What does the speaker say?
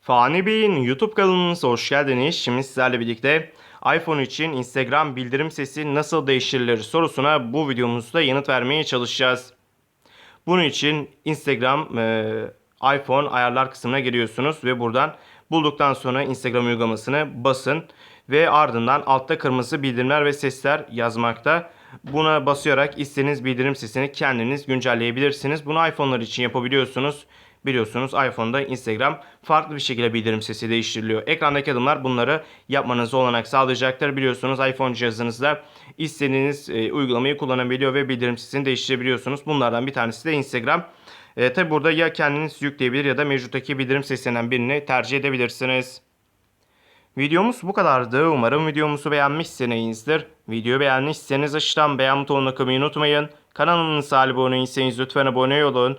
Fani Bey'in YouTube kanalımıza hoş geldiniz. Şimdi sizlerle birlikte iPhone için Instagram bildirim sesi nasıl değiştirilir sorusuna bu videomuzda yanıt vermeye çalışacağız. Bunun için Instagram e, iPhone ayarlar kısmına giriyorsunuz ve buradan bulduktan sonra Instagram uygulamasını basın ve ardından altta kırmızı bildirimler ve sesler yazmakta. Buna basarak istediğiniz bildirim sesini kendiniz güncelleyebilirsiniz. Bunu iPhone'lar için yapabiliyorsunuz. Biliyorsunuz iPhone'da Instagram farklı bir şekilde bildirim sesi değiştiriliyor. Ekrandaki adımlar bunları yapmanıza olanak sağlayacaktır. Biliyorsunuz iPhone cihazınızda istediğiniz e, uygulamayı kullanabiliyor ve bildirim sesini değiştirebiliyorsunuz. Bunlardan bir tanesi de Instagram. E, Tabi burada ya kendiniz yükleyebilir ya da mevcuttaki bildirim sesinden birini tercih edebilirsiniz. Videomuz bu kadardı. Umarım videomuzu beğenmişsinizdir. Videoyu beğenmişseniz aşağıdan beğen butonuna kılmayı unutmayın. Kanalımıza abone değilseniz lütfen abone olun.